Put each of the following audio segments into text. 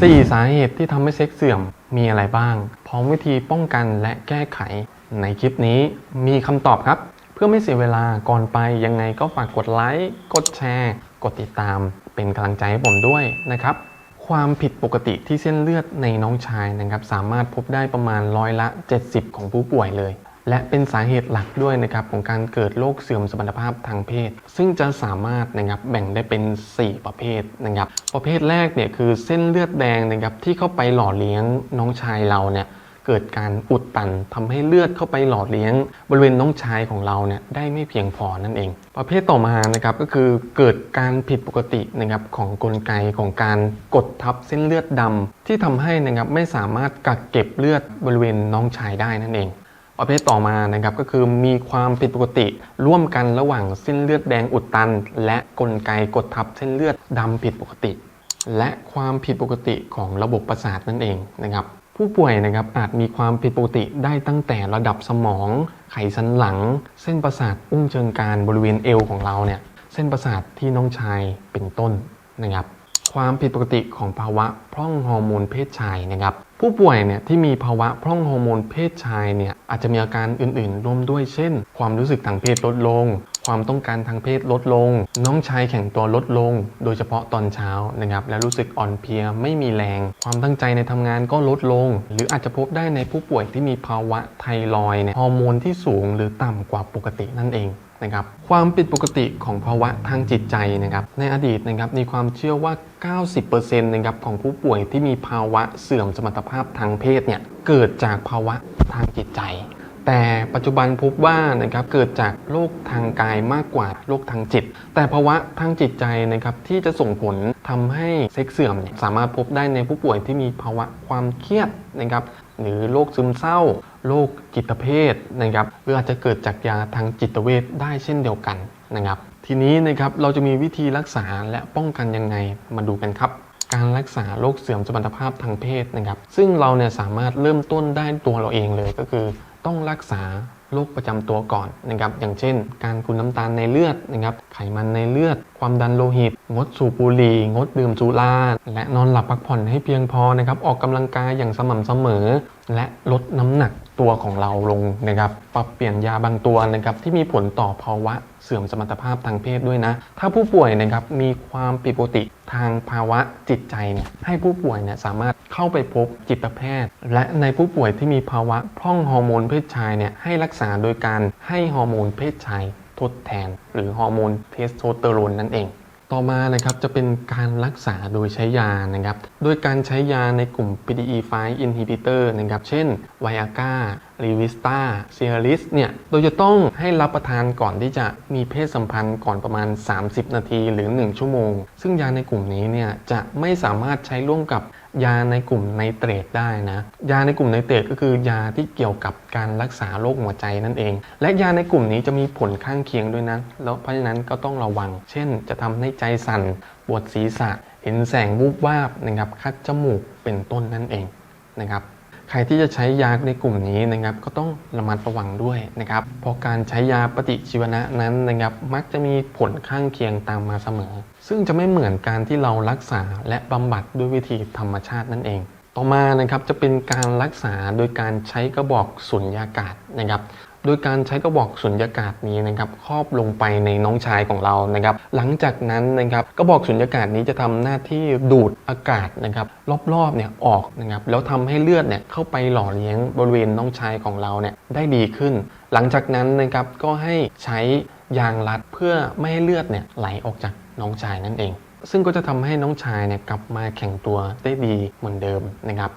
4 สาเหตุที่ทำให้เซ็กเสื่อมมีอะไรบ้าง พร้อมวิธีป้องกันและแก้ไข ในคลิปนี้มีคำตอบครับ เพื่อไม่เสียเวลาก่อนไปยังไงก็ฝากกดไลค์ กดแชร์ กดติดตาม เป็นกำลังใจให้ผมด้วยนะครับ ความผิดปกติที่เส้นเลือดในน้องชายนะครับ สามารถพบได้ประมาณร้อยละ 70 ของผู้ป่วยเลย และเป็นสาเหตุหลักด้วยนะครับของการเกิดโรคเสื่อมสมรรถภาพทางเพศ ซึ่งจะสามารถนะครับแบ่งได้เป็น 4 ประเภทนะครับ ประเภทแรกเนี่ยคือเส้นเลือดแดงนะครับที่เข้าไปหล่อเลี้ยงน้องชายเราเนี่ยเกิดการอุดตันทำให้เลือดเข้าไปหล่อเลี้ยง บริเวณน้องชายของเราเนี่ยได้ไม่เพียงพอนั่นเอง ประเภทต่อมานะครับก็คือเกิดการผิดปกตินะครับของกลไกของการกดทับเส้นเลือดดำที่ทำให้นะครับไม่สามารถกักเก็บเลือดบริเวณน้องชายได้นั่นเอง ประเภทต่อมานะครับก็คือมีความผิดปกติร่วมกันระหว่างเส้นเลือดแดงอุดตัน และกลไกกดทับเส้นเลือดดำผิดปกติ และความผิดปกติของระบบประสาทนั่นเองนะครับผู้ป่วยนะครับอาจมีความผิดปกติได้ตั้งแต่ระดับสมอง ไขสันหลัง เส้นประสาทอุ้งเชิงกรานบริเวณเอวของเราเนี่ยเส้นประสาทที่น้องชายเป็นต้นนะครับ ความผิดปกติของภาวะพร่องฮอร์โมนเพศชายนะครับผู้ป่วยเนี่ยที่มีภาวะพร่องฮอร์โมนเพศชายเนี่ยอาจจะมีอาการอื่นๆร่วมด้วยเช่น ความรู้สึกทางเพศลดลง ความต้องการทางเพศลดลง น้องชายแข็งตัวลดลง โดยเฉพาะตอนเช้านะครับและรู้สึกอ่อนเพลียไม่มีแรง ความตั้งใจในทำงานก็ลดลง หรืออาจจะพบได้ในผู้ป่วยที่มีภาวะไทรอยด์เนี่ยฮอร์โมนที่สูงหรือต่ำกว่าปกตินั่นเอง นะครับความผิดปกติของภาวะทางจิตใจนะครับในอดีตนะครับมีความเชื่อว่า 90%นะครับของผู้ป่วยที่มีภาวะเสื่อมสมรรถภาพทางเพศเนี่ยเกิดจากภาวะทางจิตใจ แต่ปัจจุบันพบว่านะครับเกิดจากโรคทางกายมากกว่าโรคทางจิต แต่ภาวะทางจิตใจนะครับที่จะส่งผลทำให้เซ็กเสื่อมสามารถพบได้ในผู้ป่วยที่มีภาวะความเครียดนะครับ หรือโรคซึมเศร้าโรคจิตเภทนะครับหรืออาจจะเกิดจากยาทางจิตเวชได้เช่นเดียวกันนะครับ ทีนี้นะครับเราจะมีวิธีรักษาและป้องกันยังไงมาดูกันครับ การรักษาโรคเสื่อมสมรรถภาพทางเพศนะครับ ซึ่งเราเนี่ยสามารถเริ่มต้นได้ตัวเราเองเลยก็คือ ต้องรักษา โรคประจำตัวก่อนนะครับอย่างเช่น การคุณน้ำตาลในเลือดนะครับไขมันในเลือด ความดันโลหิต งดสูบบุหรี่ งดดื่มสุราและนอนหลับพักผ่อนให้เพียงพอนะครับออกกำลังกายอย่างสม่ำเสมอ และลดน้ำหนักตัวของเราลงนะครับปรับเปลี่ยนยาบางตัวนะครับที่มีผลต่อภาวะ เสื่อมสมรรถภาพทางเพศด้วยนะ ถ้าผู้ป่วยนะครับมีความผิดปกติทางภาวะจิตใจเนี่ยให้ผู้ป่วยเนี่ยสามารถเข้าไปพบจิตแพทย์ และในผู้ป่วยที่มีภาวะพร่องฮอร์โมนเพศชายเนี่ยให้รักษาโดยการให้ฮอร์โมนเพศชายทดแทน หรือฮอร์โมนเทสโทสเตอโรนนั่นเอง ต่อมานะครับจะเป็นการรักษาโดยใช้ยานะครับโดยการใช้ยาในกลุ่ม PDE5 inhibitor นะครับเช่นไวอาก้าลีวิสตาเซียริสเนี่ยโดยจะต้องให้รับประทานก่อนที่จะมีเพศสัมพันธ์ก่อนประมาณ 30 นาทีหรือ 1 ชั่วโมง ซึ่งยาในกลุ่มนี้เนี่ยจะไม่สามารถใช้ร่วมกับ ยาในกลุ่มไนเตรตได้นะ ยาในกลุ่มไนเตรตก็คือยาที่เกี่ยวกับการรักษาโรคหัวใจนั่นเอง และยาในกลุ่มนี้จะมีผลข้างเคียงด้วยนะแล้วเพราะฉะนั้นก็ต้องระวัง เช่น จะทำให้ใจสั่นปวดศีรษะ เห็นแสงวูบวาบนะครับคัดจมูกเป็นต้นนั่นเองนะครับ ใครที่จะใช้ยาในกลุ่มนี้นะครับก็ต้องระมัดระวังด้วยนะครับเพราะการใช้ยาปฏิชีวนะนั้นนะครับมักจะมีผลข้างเคียงตามมาเสมอ ซึ่งจะไม่เหมือนการที่เรารักษาและบำบัดด้วยวิธีธรรมชาตินั่นเอง ต่อมานะครับจะเป็นการรักษาโดยการใช้กระบอกสุญญากาศนะครับ โดยการใช้กระบอกสุญญากาศนี้นะครับครอบลงไปในน้องชายของเรานะครับ หลังจากนั้นนะครับกระบอกสุญญากาศนี้จะทำหน้าที่ดูดอากาศนะครับรอบๆเนี่ยออกนะครับแล้วทำให้เลือดเนี่ยเข้าไปหล่อเลี้ยงบริเวณน้องชายของเราเนี่ยได้ดีขึ้น หลังจากนั้นนะครับก็ให้ใช้ยางรัดเพื่อไม่ให้เลือดเนี่ยไหลออกจากน้องชายนั่นเอง ซึ่งก็จะทำให้น้องชายเนี่ยกลับมาแข็งตัวได้ดีเหมือนเดิมนะครับ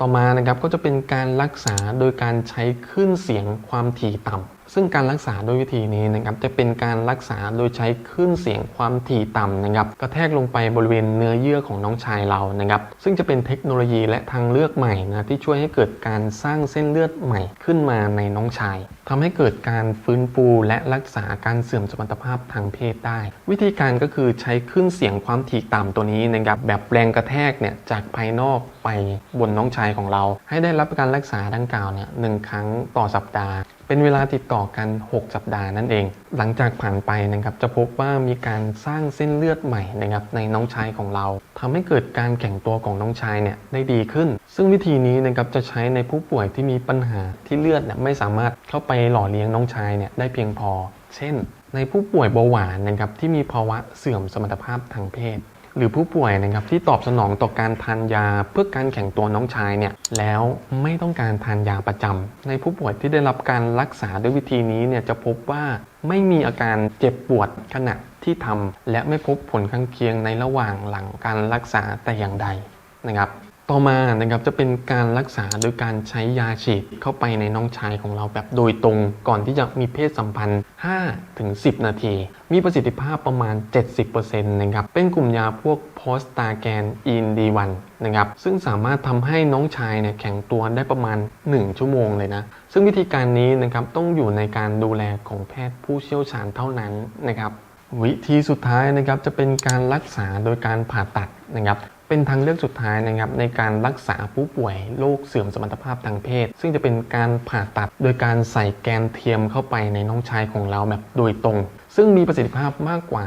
ต่อมานะครับก็จะเป็นการรักษาโดยการใช้คลื่นเสียงความถี่ต่ำ ซึ่งการรักษาด้วยวิธีนี้นะครับจะเป็นการรักษาโดยใช้คลื่นเสียงความถี่ต่ำนะครับกระแทกลงไปบริเวณเนื้อเยื่อของน้องชายเรานะครับซึ่งจะเป็นเทคโนโลยีและทางเลือกใหม่นะที่ช่วยให้เกิดการสร้างเส้นเลือดใหม่ขึ้นมาในน้องชายทำให้เกิดการฟื้นฟูและรักษาการเสื่อมสมรรถภาพทางเพศได้ วิธีการก็คือใช้คลื่นเสียงความถี่ต่ำตัวนี้นะครับแบบแรงกระแทกเนี่ยจากภายนอกไปบนน้องชายของเรา ให้ได้รับการรักษาดังกล่าวเนี่ยหนึ่งครั้งต่อสัปดาห์ เป็นเวลาติดต่อกัน 6 สัปดาห์นั่นเอง หลังจากผ่านไปนะครับจะพบว่ามีการสร้างเส้นเลือดใหม่นะครับในน้องชายของเราทำให้เกิดการแข็งตัวของน้องชายเนี่ยได้ดีขึ้น ซึ่งวิธีนี้นะครับจะใช้ในผู้ป่วยที่มีปัญหาที่เลือดเนี่ยไม่สามารถเข้าไปหล่อเลี้ยงน้องชายเนี่ยได้เพียงพอ เช่น ในผู้ป่วยเบาหวานนะครับที่มีภาวะเสื่อมสมรรถภาพทางเพศ หรือผู้ป่วยนะครับที่ตอบสนองต่อการทานยาเพื่อการแข็งตัวน้องชายเนี่ยแล้วไม่ต้องการทานยาประจำในผู้ป่วยที่ได้รับการรักษาด้วยวิธีนี้เนี่ยจะพบว่าไม่มีอาการเจ็บปวดขณะที่ทำและไม่พบผลข้างเคียงในระหว่างหลังการรักษาแต่อย่างใดนะครับ ต่อมานะครับจะเป็นการรักษาโดยการใช้ยาฉีดเข้าไปในน้องชายของเราแบบโดยตรงก่อนที่จะมีเพศสัมพันธ์5-10 นาที มีประสิทธิภาพประมาณ 70%นะครับเป็นกลุ่มยาพวกโพสตาแกนอินดีวันนะครับซึ่งสามารถทำให้น้องชายเนี่ยแข็งตัวได้ประมาณ 1 ชั่วโมงเลยนะ ซึ่งวิธีการนี้นะครับต้องอยู่ในการดูแลของแพทย์ผู้เชี่ยวชาญเท่านั้นนะครับวิธีสุดท้ายนะครับจะเป็นการรักษาโดยการผ่าตัดนะครับ เป็นทางเลือกสุดท้ายนะครับในการรักษาผู้ป่วยโรคเสื่อมสมรรถภาพทางเพศ ซึ่งจะเป็นการผ่าตัดโดยการใส่แกนเทียมเข้าไปในน้องชายของเราแบบโดยตรง ซึ่งมีประสิทธิภาพมากกว่า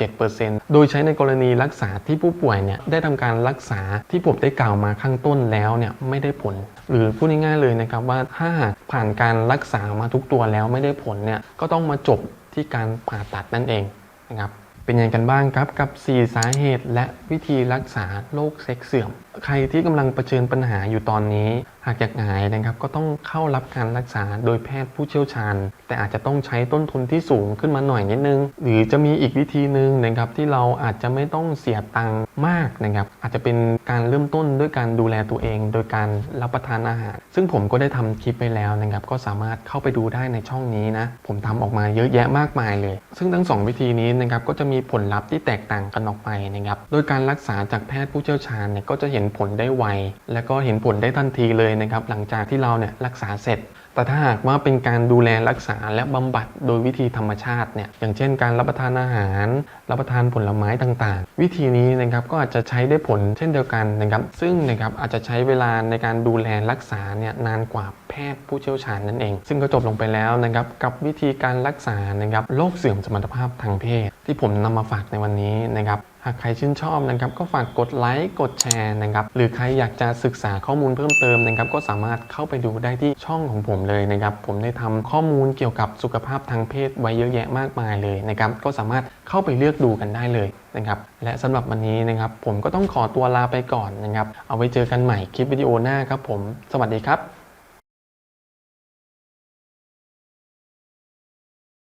97%โดยใช้ในกรณีรักษาที่ผู้ป่วยเนี่ยได้ทำการรักษาที่ผมได้กล่าวมาข้างต้นแล้วเนี่ยไม่ได้ผล หรือพูดง่ายๆเลยนะครับว่าถ้าหากผ่านการรักษามาทุกตัวแล้วไม่ได้ผลเนี่ยก็ต้องมาจบที่การผ่าตัดนั่นเองนะครับ เป็นยังไงกันบ้างครับกับ 4 สาเหตุและวิธีรักษาโรคเซ็กเสื่อมใครที่กำลังเผชิญปัญหาอยู่ตอนนี้ หากอยากหายนะครับ ก็ต้องเข้ารับการรักษาโดยแพทย์ผู้เชี่ยวชาญ แต่อาจจะต้องใช้ต้นทุนที่สูงขึ้นมาหน่อยนิดนึง หรือจะมีอีกวิธีหนึ่งนะครับที่เราอาจจะไม่ต้องเสียตังค์มากนะครับ อาจจะเป็นการเริ่มต้นด้วยการดูแลตัวเอง โดยการรับประทานอาหาร ซึ่งผมก็ได้ทำคลิปไปแล้วนะครับ ก็สามารถเข้าไปดูได้ในช่องนี้นะ ผมทำออกมาเยอะแยะมากมายเลย ซึ่งทั้งสองวิธีนี้นะครับก็จะมีผลลัพธ์ที่แตกต่างกันออกไปนะครับ โดยการรักษาจากแพทย์ผู้เชี่ยวชาญเนี่ยก็จะเห็น็นผลได้ไว และก็เห็นผลได้ทันทีเลยนะครับหลังจากที่เราเนี่ยรักษาเสร็จ แต่ถ้าหากว่าเป็นการดูแลรักษาและบำบัดโดยวิธีธรรมชาติเนี่ยอย่างเช่น การรับประทานอาหาร รับประทานผลไม้ต่างๆ วิธีนี้นะครับก็อาจจะใช้ได้ผลเช่นเดียวกันนะครับซึ่งนะครับอาจจะใช้เวลาในการดูแลรักษาเนี่ยนานกว่าแพทย์ผู้เชี่ยวชาญนั่นเอง ซึ่งก็จบลงไปแล้วนะครับกับวิธีการรักษานะครับโรคเสื่อมสมรรถภาพทางเพศ ที่ผมนำมาฝากในวันนี้นะครับ หากใครชื่นชอบนะครับก็ฝากกดไลค์กดแชร์นะครับหรือใครอยากจะศึกษาข้อมูลเพิ่มเติมนะครับก็สามารถเข้าไปดูได้ที่ช่องของผมเลยนะครับผมได้ทำข้อมูลเกี่ยวกับสุขภาพทางเพศไว้เยอะแยะมากมายเลยนะครับก็สามารถเข้าไปเลือกดูกันได้เลยนะครับและสำหรับวันนี้นะครับผมก็ต้องขอตัวลาไปก่อนนะครับเอาไว้เจอกันใหม่คลิปวิดีโอหน้าครับผม สวัสดีครับ